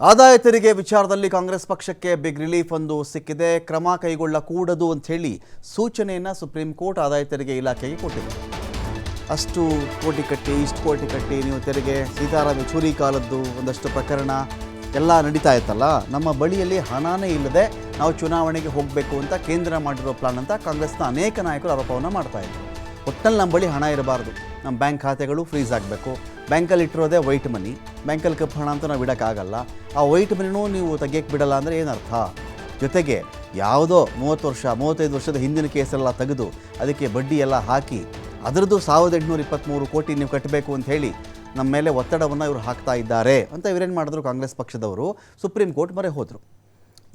ಆದಾಯ ತೆರಿಗೆ ವಿಚಾರದಲ್ಲಿ ಕಾಂಗ್ರೆಸ್ ಪಕ್ಷಕ್ಕೆ ಬಿಗ್ ರಿಲೀಫ್ ಒಂದು ಸಿಕ್ಕಿದೆ. ಕ್ರಮ ಕೈಗೊಳ್ಳಕೂಡದು ಅಂತ ಹೇಳಿ ಸೂಚನೆಯನ್ನು ಸುಪ್ರೀಂ ಕೋರ್ಟ್ ಆದಾಯ ತೆರಿಗೆ ಇಲಾಖೆಗೆ ಕೊಟ್ಟಿದೆ. ಅಷ್ಟು ಕೋಟಿ ಕಟ್ಟಿ, ಇಷ್ಟು ಕೋಟಿ ಕಟ್ಟಿ ನೀವು ತೆರಿಗೆ. ಸೀತಾರಾಮ ಚೂರಿ ಕಾಲದ್ದು ಒಂದಷ್ಟು ಪ್ರಕರಣ ಎಲ್ಲ ನಡೀತಾ ಇತ್ತಲ್ಲ? ನಮ್ಮ ಬಳಿಯಲ್ಲಿ ಹಣನೇ ಇಲ್ಲದೆ ನಾವು ಚುನಾವಣೆಗೆ ಹೋಗಬೇಕು ಅಂತ ಕೇಂದ್ರ ಮಾಡಿರೋ ಪ್ಲಾನ್ ಅಂತ ಕಾಂಗ್ರೆಸ್ನ ಅನೇಕ ನಾಯಕರು ಆರೋಪವನ್ನು ಮಾಡ್ತಾ ಇದ್ದರು ಒಟ್ಟಲ್ಲಿ ನಮ್ಮ ಬಳಿ ಹಣ ಇರಬಾರ್ದು. ನಮ್ಮ ಬ್ಯಾಂಕ್ ಖಾತೆಗಳು ಫ್ರೀಸ್ ಆಗಬೇಕು. ಬ್ಯಾಂಕಲ್ಲಿ ಇಟ್ಟಿರೋದೇ ವೈಟ್ ಮನಿ. ಬ್ಯಾಂಕಲ್ಲಿ ಕಪ್ಪು ಹಣ ಅಂತ ನಾವು ಇಡೋಕ್ಕಾಗಲ್ಲ. ಆ ವೈಟ್ ಮನಿನೂ ನೀವು ತೆಗಿಯಕ್ಕೆ ಬಿಡಲ್ಲ ಅಂದರೆ ಏನರ್ಥ ಜೊತೆಗೆ ಯಾವುದೋ ಮೂವತ್ತು ವರ್ಷ, ಮೂವತ್ತೈದು ವರ್ಷದ ಹಿಂದಿನ ಕೇಸೆಲ್ಲ ತೆಗೆದು ಅದಕ್ಕೆ ಬಡ್ಡಿ ಎಲ್ಲ ಹಾಕಿ ಅದರದ್ದು ಸಾವಿರದ ಎಂಟುನೂರ ಇಪ್ಪತ್ತ್ಮೂರು ಕೋಟಿ ನೀವು ಕಟ್ಟಬೇಕು ಅಂತ ಹೇಳಿ ನಮ್ಮ ಮೇಲೆ ಒತ್ತಡವನ್ನು ಇವರು ಹಾಕ್ತಾ ಇದ್ದಾರೆ ಅಂತ ಇವರೇನು ಮಾಡಿದ್ರು ಕಾಂಗ್ರೆಸ್ ಪಕ್ಷದವರು? ಸುಪ್ರೀಂ ಕೋರ್ಟ್ ಮೊರೆ ಹೋದರು.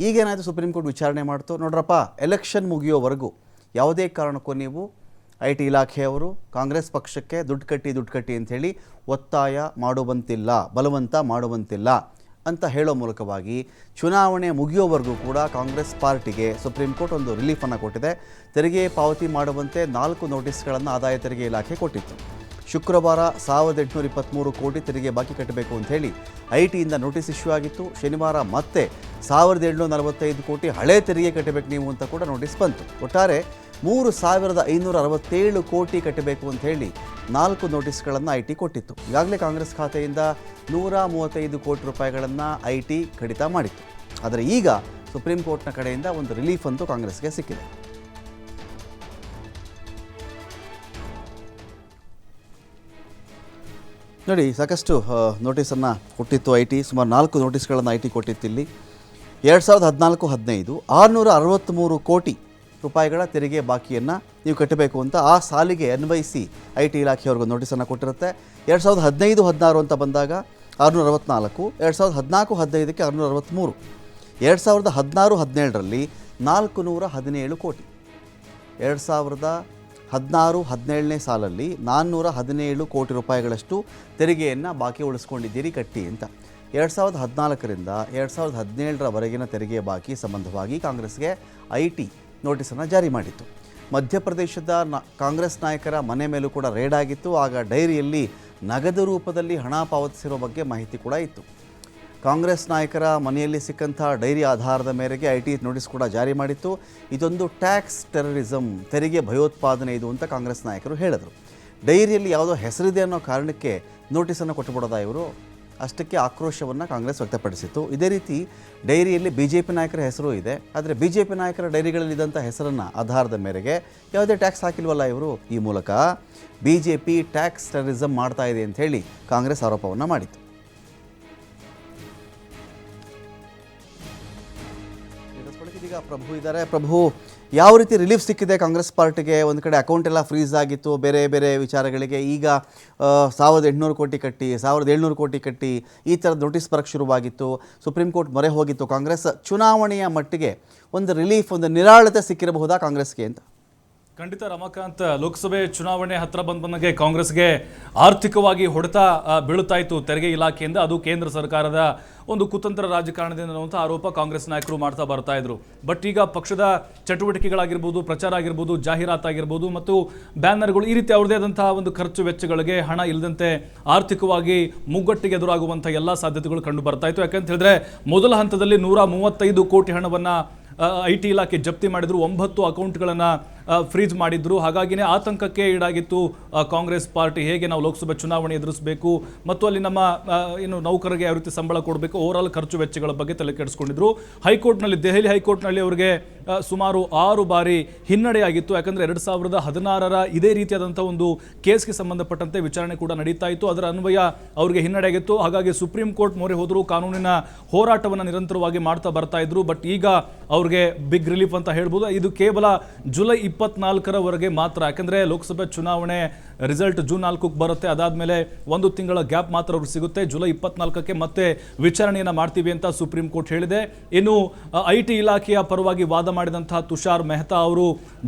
ಈಗೇನಾಯಿತು ಸುಪ್ರೀಂ ಕೋರ್ಟ್ ವಿಚಾರಣೆ ಮಾಡ್ತು? ನೋಡ್ರಪ್ಪ, ಎಲೆಕ್ಷನ್ ಮುಗಿಯೋವರೆಗೂ ಯಾವುದೇ ಕಾರಣಕ್ಕೂ ನೀವು ಐ ಟಿ ಇಲಾಖೆಯವರು ಕಾಂಗ್ರೆಸ್ ಪಕ್ಷಕ್ಕೆ ದುಡ್ಡು ಕಟ್ಟಿ ದುಡ್ಡು ಕಟ್ಟಿ ಅಂಥೇಳಿ ಒತ್ತಾಯ ಮಾಡುವಂತಿಲ್ಲ, ಬಲವಂತ ಮಾಡುವಂತಿಲ್ಲ ಅಂತ ಹೇಳೋ ಮೂಲಕವಾಗಿ ಚುನಾವಣೆ ಮುಗಿಯೋವರೆಗೂ ಕೂಡ ಕಾಂಗ್ರೆಸ್ ಪಾರ್ಟಿಗೆ ಸುಪ್ರೀಂ ಕೋರ್ಟ್ ಒಂದು ರಿಲೀಫನ್ನು ಕೊಟ್ಟಿದೆ. ತೆರಿಗೆ ಪಾವತಿ ಮಾಡುವಂತೆ ನಾಲ್ಕು ನೋಟಿಸ್ಗಳನ್ನು ಆದಾಯ ತೆರಿಗೆ ಇಲಾಖೆ ಕೊಟ್ಟಿತ್ತು. ಶುಕ್ರವಾರ ಸಾವಿರದ ಎಂಟುನೂರ ಇಪ್ಪತ್ತ್ಮೂರು ಕೋಟಿ ತೆರಿಗೆ ಬಾಕಿ ಕಟ್ಟಬೇಕು ಅಂತ ಹೇಳಿ ಐ ಟಿಯಿಂದ ನೋಟಿಸ್ ಇಶ್ಯೂ ಆಗಿತ್ತು. ಶನಿವಾರ ಮತ್ತೆ ಸಾವಿರದ ಏಳ್ನೂರ ನಲವತ್ತೈದು ಕೋಟಿ ಹಳೆ ತೆರಿಗೆ ಕಟ್ಟಬೇಕು ನೀವು ಅಂತ ಕೂಡ ನೋಟಿಸ್ ಬಂತು. ಒಟ್ಟಾರೆ ಮೂರು ಸಾವಿರದ ಐನೂರ ಅರವತ್ತೇಳು ಕೋಟಿ ಕಟ್ಟಬೇಕು ಅಂತ ಹೇಳಿ ನಾಲ್ಕು ನೋಟಿಸ್ಗಳನ್ನು ಐ ಟಿ ಕೊಟ್ಟಿತ್ತು. ಈಗಾಗಲೇ ಕಾಂಗ್ರೆಸ್ ಖಾತೆಯಿಂದ ನೂರ ಮೂವತ್ತೈದು ಕೋಟಿ ರೂಪಾಯಿಗಳನ್ನು ಐ ಟಿ ಕಡಿತ ಮಾಡಿತ್ತು. ಆದರೆ ಈಗ ಸುಪ್ರೀಂ ಕೋರ್ಟ್ನ ಕಡೆಯಿಂದ ಒಂದು ರಿಲೀಫ್ ಅಂತೂ ಕಾಂಗ್ರೆಸ್ಗೆ ಸಿಕ್ಕಿದೆ. ನೋಡಿ, ಸಾಕಷ್ಟು ನೋಟಿಸನ್ನು ಕೊಟ್ಟಿತ್ತು ಐ ಟಿ. ಸುಮಾರು ನಾಲ್ಕು ನೋಟಿಸ್ಗಳನ್ನು ಐ ಟಿ ಕೊಟ್ಟಿತ್ತು ಇಲ್ಲಿ. ಎರಡು ಸಾವಿರದ ಹದಿನಾಲ್ಕು, ಹದಿನೈದು, ಆರುನೂರ ಅರವತ್ತ್ಮೂರು ಕೋಟಿ ರೂಪಾಯಿಗಳ ತೆರಿಗೆ ಬಾಕಿಯನ್ನು ನೀವು ಕಟ್ಟಬೇಕು ಅಂತ ಆ ಸಾಲಿಗೆ ಅನ್ವಯಿಸಿ ಐ ಟಿ ಇಲಾಖೆಯವ್ರಿಗೆ ನೋಟಿಸನ್ನು ಕೊಟ್ಟಿರುತ್ತೆ. ಎರಡು ಸಾವಿರದ ಹದಿನೈದು, ಹದಿನಾರು ಅಂತ ಬಂದಾಗ ಆರುನೂರ ಅರವತ್ತ್ನಾಲ್ಕು ಎರಡು ಸಾವಿರದ ಹದಿನಾಲ್ಕು, ಹದಿನೈದಕ್ಕೆ ಆರುನೂರ ಅರವತ್ತ್ಮೂರು ಎರಡು ಸಾವಿರದ ಹದಿನಾರು, ಹದಿನೇಳರಲ್ಲಿ ನಾಲ್ಕು ನೂರ ಹದಿನೇಳು ಕೋಟಿ. ಎರಡು ಸಾವಿರದ ಹದಿನಾರು, ಹದಿನೇಳನೇ ಸಾಲಲ್ಲಿ ನಾನ್ನೂರ ಹದಿನೇಳು ಕೋಟಿ ರೂಪಾಯಿಗಳಷ್ಟು ತೆರಿಗೆಯನ್ನು ಬಾಕಿ ಉಳಿಸ್ಕೊಂಡಿದ್ದೀರಿ ಕಟ್ಟಿ ಅಂತ. ಎರಡು ಸಾವಿರದ ಹದಿನಾಲ್ಕರಿಂದ ಎರಡು ಸಾವಿರದ ಹದಿನೇಳರವರೆಗಿನ ತೆರಿಗೆ ಬಾಕಿ ಸಂಬಂಧವಾಗಿ ಕಾಂಗ್ರೆಸ್ಗೆ ಐ ಟಿ ನೋಟಿಸನ್ನು ಜಾರಿ ಮಾಡಿತ್ತು. ಮಧ್ಯಪ್ರದೇಶದ ನ, ಕಾಂಗ್ರೆಸ್ ನಾಯಕರ ಮನೆ ಮೇಲೂ ಕೂಡ ರೇಡ್ ಆಗಿತ್ತು. ಆಗ ಡೈರಿಯಲ್ಲಿ ನಗದು ರೂಪದಲ್ಲಿ ಹಣ ಪಾವತಿಸಿರೋ ಬಗ್ಗೆ ಮಾಹಿತಿ ಕೂಡ ಇತ್ತು. ಕಾಂಗ್ರೆಸ್ ನಾಯಕರ ಮನೆಯಲ್ಲಿ ಸಿಕ್ಕಂಥ ಡೈರಿ ಆಧಾರದ ಮೇರೆಗೆ ಐ ನೋಟಿಸ್ ಕೂಡ ಜಾರಿ ಮಾಡಿತ್ತು. ಇದೊಂದು ಟ್ಯಾಕ್ಸ್ ಟೆರರಿಸಮ್ ತೆರಿಗೆ ಭಯೋತ್ಪಾದನೆ ಇದು ಅಂತ ಕಾಂಗ್ರೆಸ್ ನಾಯಕರು ಹೇಳಿದರು. ಡೈರಿಯಲ್ಲಿ ಯಾವುದೋ ಹೆಸರಿದೆ ಅನ್ನೋ ಕಾರಣಕ್ಕೆ ನೋಟಿಸನ್ನು ಕೊಟ್ಟುಬಿಡೋದಾ ಇವರು? ಅಷ್ಟಕ್ಕೆ ಆಕ್ರೋಶವನ್ನು ಕಾಂಗ್ರೆಸ್ ವ್ಯಕ್ತಪಡಿಸಿತ್ತು. ಇದೇ ರೀತಿ ಡೈರಿಯಲ್ಲಿ ಬಿ ಜೆ ಪಿ ನಾಯಕರ ಹೆಸರು ಇದೆ. ಆದರೆ ಬಿ ಜೆ ಪಿ ನಾಯಕರ ಡೈರಿಗಳಲ್ಲಿದ್ದಂಥ ಹೆಸರನ್ನು ಆಧಾರದ ಮೇರೆಗೆ ಯಾವುದೇ ಟ್ಯಾಕ್ಸ್ ಹಾಕಿಲ್ವಲ್ಲ ಇವರು? ಈ ಮೂಲಕ B J P tax terrorism ಮಾಡ್ತಾ ಇದೆ ಅಂತ ಹೇಳಿ ಕಾಂಗ್ರೆಸ್ ಆರೋಪವನ್ನು ಮಾಡಿತ್ತು. ಇದೀಗ ಪ್ರಭು ಇದ್ದಾರೆ. ಪ್ರಭು, ಯಾವ ರೀತಿ ರಿಲೀಫ್ ಸಿಕ್ಕಿದೆ ಕಾಂಗ್ರೆಸ್ ಪಾರ್ಟಿಗೆ? ಒಂದು ಕಡೆ ಅಕೌಂಟ್ ಎಲ್ಲ ಫ್ರೀಸ್ ಆಗಿತ್ತು. ಬೇರೆ ಬೇರೆ ವಿಚಾರಗಳಿಗೆ ಈಗ ಸಾವಿರದ ಎಂಟುನೂರು ಕೋಟಿ ಕಟ್ಟಿ, ಸಾವಿರದ ಏಳ್ನೂರು ಕೋಟಿ ಕಟ್ಟಿ ಈ ಥರದ ನೋಟಿಸ್ ಬರಕ್ಕೆ ಶುರುವಾಗಿತ್ತು. ಸುಪ್ರೀಂ ಕೋರ್ಟ್ ಮೊರೆ ಹೋಗಿತ್ತು. ಕಾಂಗ್ರೆಸ್ ಚುನಾವಣೆಯ ಮಟ್ಟಿಗೆ ಒಂದು ರಿಲೀಫ್ ಒಂದು ನಿರಾಳತೆ ಸಿಕ್ಕಿರಬಹುದಾ ಕಾಂಗ್ರೆಸ್ಗೆ ಅಂತ? ಖಂಡಿತ ರಮಾಕಾಂತ್, ಲೋಕಸಭೆ ಚುನಾವಣೆ ಹತ್ರ ಬಂದ ಬಂದಂಗೆ ಕಾಂಗ್ರೆಸ್ಗೆ ಆರ್ಥಿಕವಾಗಿ ಹೊಡೆತ ಬೀಳುತ್ತಾ ಇತ್ತು ತೆರಿಗೆ ಇಲಾಖೆಯಿಂದ. ಅದು ಕೇಂದ್ರ ಸರ್ಕಾರದ ಒಂದು ಕುತಂತ್ರ ರಾಜಕಾರಣದಿಂದ ಅನ್ನುವಂಥ ಆರೋಪ ಕಾಂಗ್ರೆಸ್ ನಾಯಕರು ಮಾಡ್ತಾ ಬರ್ತಾ ಇದ್ರು. ಬಟ್ ಈಗ ಪಕ್ಷದ ಚಟುವಟಿಕೆಗಳಾಗಿರ್ಬೋದು, ಪ್ರಚಾರ ಆಗಿರ್ಬೋದು ಜಾಹೀರಾತಾಗಿರ್ಬೋದು ಮತ್ತು ಬ್ಯಾನರ್ಗಳು ಈ ರೀತಿ ಅವ್ರದೇ ಆದಂತಹ ಒಂದು ಖರ್ಚು ವೆಚ್ಚಗಳಿಗೆ ಹಣ ಇಲ್ಲದಂತೆ ಆರ್ಥಿಕವಾಗಿ ಮುಗ್ಗಟ್ಟಿಗೆ ಎದುರಾಗುವಂಥ ಎಲ್ಲ ಸಾಧ್ಯತೆಗಳು ಕಂಡು ಬರ್ತಾ ಇತ್ತು. ಯಾಕಂತ ಹೇಳಿದ್ರೆ ಮೊದಲ ಹಂತದಲ್ಲಿ ನೂರ ಮೂವತ್ತೈದು ಕೋಟಿ ಹಣವನ್ನು ಐ ಟಿ ಇಲಾಖೆ ಜಪ್ತಿ ಮಾಡಿದ್ರು. ಒಂಬತ್ತು ಅಕೌಂಟ್ಗಳನ್ನು ಫ್ರೀಜ್ ಮಾಡಿದ್ರು. ಹಾಗಾಗಿನೇ ಆತಂಕಕ್ಕೆ ಈಡಾಗಿತ್ತು ಕಾಂಗ್ರೆಸ್ ಪಾರ್ಟಿ. ಹೇಗೆ ನಾವು ಲೋಕಸಭೆ ಚುನಾವಣೆ ಎದುರಿಸಬೇಕು ಮತ್ತು ಅಲ್ಲಿ ನಮ್ಮ ಏನು ನೌಕರರಿಗೆ ಯಾವ ರೀತಿ ಸಂಬಳ ಕೊಡಬೇಕು ಓವರಾಲ್ ಖರ್ಚು ವೆಚ್ಚಗಳ ಬಗ್ಗೆ ತಲೆ ಕೆಡಿಸ್ಕೊಂಡಿದ್ರು. ಹೈಕೋರ್ಟ್ನಲ್ಲಿ, ದೆಹಲಿ ಹೈಕೋರ್ಟ್ನಲ್ಲಿ ಅವರಿಗೆ ಸುಮಾರು ಆರು ಬಾರಿ ಹಿನ್ನಡೆಯಾಗಿತ್ತು. ಯಾಕಂದರೆ ಎರಡು ಸಾವಿರದ ಹದಿನಾರರ ಇದೇ ರೀತಿಯಾದಂಥ ಒಂದು ಕೇಸ್ಗೆ ಸಂಬಂಧಪಟ್ಟಂತೆ ವಿಚಾರಣೆ ಕೂಡ ನಡೀತಾ ಇತ್ತು. ಅದರ ಅನ್ವಯ ಅವರಿಗೆ ಹಿನ್ನಡೆಯಾಗಿತ್ತು. ಹಾಗಾಗಿ ಸುಪ್ರೀಂ ಕೋರ್ಟ್ ಮೊರೆ ಹೋದರೂ ಕಾನೂನಿನ ಹೋರಾಟವನ್ನು ನಿರಂತರವಾಗಿ ಮಾಡ್ತಾ ಬರ್ತಾ ಇದ್ರು. ಬಟ್ ಈಗ ಅವ್ರಿಗೆ ಬಿಗ್ ರಿಲೀಫ್ ಅಂತ ಹೇಳ್ಬೋದು. ಇದು ಕೇವಲ ಜುಲೈ ಇಪ್ಪತ್ನಾಲ್ಕರವರೆಗೆ ಮಾತ್ರ. ಯಾಕೆಂದರೆ ಲೋಕಸಭೆ ಚುನಾವಣೆ ರಿಸಲ್ಟ್ ಜೂನ್ ನಾಲ್ಕಕ್ಕೆ ಬರುತ್ತೆ. ಅದಾದ್ಮೇಲೆ ಒಂದು ತಿಂಗಳ ಗ್ಯಾಪ್ ಮಾತ್ರ ಅವ್ರಿಗೆ ಸಿಗುತ್ತೆ. ಜುಲೈ ಇಪ್ಪತ್ನಾಲ್ಕಕ್ಕೆ ಮತ್ತೆ ವಿಚಾರಣೆಯನ್ನ ಮಾಡ್ತೀವಿ ಅಂತ ಸುಪ್ರೀಂ ಕೋರ್ಟ್ ಹೇಳಿದೆ. ಇನ್ನು ಐ ಟಿ ಇಲಾಖೆಯ ಪರವಾಗಿ ವಾದ ಮಾಡಿದಂತಹ ತುಷಾರ್ ಮೆಹ್ತಾ ಅವರು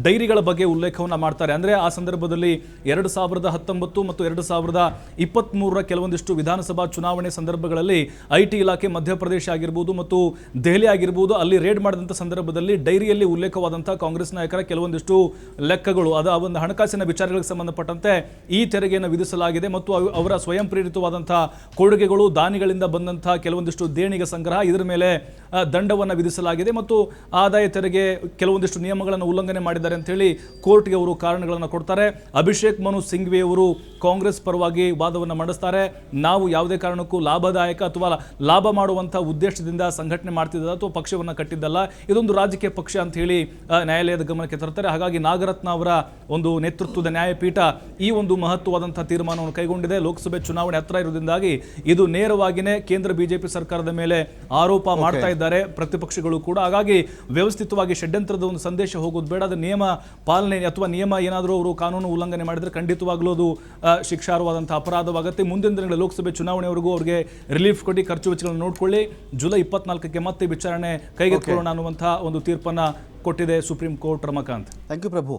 ಡೈರಿಗಳ ಬಗ್ಗೆ ಉಲ್ಲೇಖವನ್ನು ಮಾಡ್ತಾರೆ. ಅಂದರೆ ಆ ಸಂದರ್ಭದಲ್ಲಿ ಎರಡು ಸಾವಿರದ ಹತ್ತೊಂಬತ್ತು ಮತ್ತು ಎರಡು ಸಾವಿರದ ಇಪ್ಪತ್ತ್ಮೂರರ ಕೆಲವೊಂದಿಷ್ಟು ವಿಧಾನಸಭಾ ಚುನಾವಣೆ ಸಂದರ್ಭಗಳಲ್ಲಿ ಐ ಟಿ ಇಲಾಖೆ ಮಧ್ಯಪ್ರದೇಶ ಆಗಿರ್ಬೋದು ಮತ್ತು ದೆಹಲಿ ಆಗಿರ್ಬೋದು ಅಲ್ಲಿ ರೇಡ್ ಮಾಡಿದಂಥ ಸಂದರ್ಭದಲ್ಲಿ ಡೈರಿಯಲ್ಲಿ ಉಲ್ಲೇಖವಾದಂಥ ಕಾಂಗ್ರೆಸ್ ನಾಯಕರ ಕೆಲವೊಂದಿಷ್ಟು ಲೆಕ್ಕಗಳು, ಅದು ಆ ಒಂದು ಹಣಕಾಸಿನ ವಿಚಾರಗಳಿಗೆ ಸಂಬಂಧಪಟ್ಟಂತೆ ಈ ತೆರಿಗೆಯನ್ನು ವಿಧಿಸಲಾಗಿದೆ ಮತ್ತು ಅವರ ಸ್ವಯಂ ಪ್ರೇರಿತವಾದಂತಹ ಕೊಡುಗೆಗಳು, ದಾನಿಗಳಿಂದ ಬಂದಂತಹ ಕೆಲವೊಂದಿಷ್ಟು ದೇಣಿಗೆ ಸಂಗ್ರಹ ಇದರ ಮೇಲೆ ದಂಡವನ್ನು ವಿಧಿಸಲಾಗಿದೆ ಮತ್ತು ಆದಾಯ ತೆರಿಗೆ ಕೆಲವೊಂದಿಷ್ಟು ನಿಯಮಗಳನ್ನು ಉಲ್ಲಂಘನೆ ಮಾಡಿದ್ದಾರೆ ಅಂತ ಹೇಳಿ ಕೋರ್ಟ್ಗೆ ಅವರು ಕಾರಣಗಳನ್ನು ಕೊಡ್ತಾರೆ. ಅಭಿಷೇಕ್ ಮನು ಸಿಂಘ್ವಿ ಅವರು ಕಾಂಗ್ರೆಸ್ ಪರವಾಗಿ ವಾದವನ್ನು ಮಂಡಿಸ್ತಾರೆ. ನಾವು ಯಾವುದೇ ಕಾರಣಕ್ಕೂ ಲಾಭದಾಯಕ ಅಥವಾ ಲಾಭ ಮಾಡುವಂಥ ಉದ್ದೇಶದಿಂದ ಸಂಘಟನೆ ಮಾಡ್ತಿದ್ದ ಅಥವಾ ಪಕ್ಷವನ್ನು ಕಟ್ಟಿದ್ದಲ್ಲ, ಇದೊಂದು ರಾಜಕೀಯ ಪಕ್ಷ ಅಂತ ಹೇಳಿ ನ್ಯಾಯಾಲಯದ ಗಮನಕ್ಕೆ ತರ್ತಾರೆ. ಹಾಗಾಗಿ ನಾಗರತ್ನ ಅವರ ಒಂದು ನೇತೃತ್ವದ ನ್ಯಾಯಪೀಠ ಈ ಒಂದು ಮಹತ್ವವಾದಂಥ ತೀರ್ಮಾನವನ್ನು ಕೈಗೊಂಡಿದೆ. ಲೋಕಸಭೆ ಚುನಾವಣೆ ಹತ್ರ ಇರುವುದರಿಂದಾಗಿ ಇದು ನೇರವಾಗಿಯೇ ಕೇಂದ್ರ ಬಿಜೆಪಿ ಸರ್ಕಾರದ ಮೇಲೆ ಆರೋಪ ಮಾಡ್ತಾ ಇದ್ದಾರೆ. ಪ್ರತಿಪಕ್ಷಗಳು ಕೂಡ. ಹಾಗಾಗಿ ವ್ಯವಸ್ಥಿತವಾಗಿ ಷಡ್ಯಂತ್ರದ ಒಂದು ಸಂದೇಶ ಹೋಗೋದು ಬೇಡ. ಅದು ನಿಯಮ ಪಾಲನೆ ಅಥವಾ ನಿಯಮ ಏನಾದರೂ ಅವರು ಕಾನೂನು ಉಲ್ಲಂಘನೆ ಮಾಡಿದ್ರೆ ಖಂಡಿತವಾಗ್ಲೂ ಅದು ಶಿಕ್ಷಾರ್ಹವಾದಂಥ ಅಪರಾಧವಾಗುತ್ತೆ. ಮುಂದಿನ ದಿನಗಳ ಲೋಕಸಭೆ ಚುನಾವಣೆವರೆಗೂ ಅವರಿಗೆ ರಿಲೀಫ್ ಕೊಡಿ ಖರ್ಚು ವೆಚ್ಚಗಳನ್ನು ನೋಡಿಕೊಳ್ಳಿ. ಜುಲೈ ಇಪ್ಪತ್ನಾಲ್ಕಕ್ಕೆ ಮತ್ತೆ ವಿಚಾರಣೆ ಕೈಗೆತ್ತಿಕೊಳ್ಳೋಣ ಅನ್ನುವಂತಹ ಒಂದು ತೀರ್ಪನ್ನ ಕೊಟ್ಟಿದೆ Supreme Court Ramakant thank you Prabhu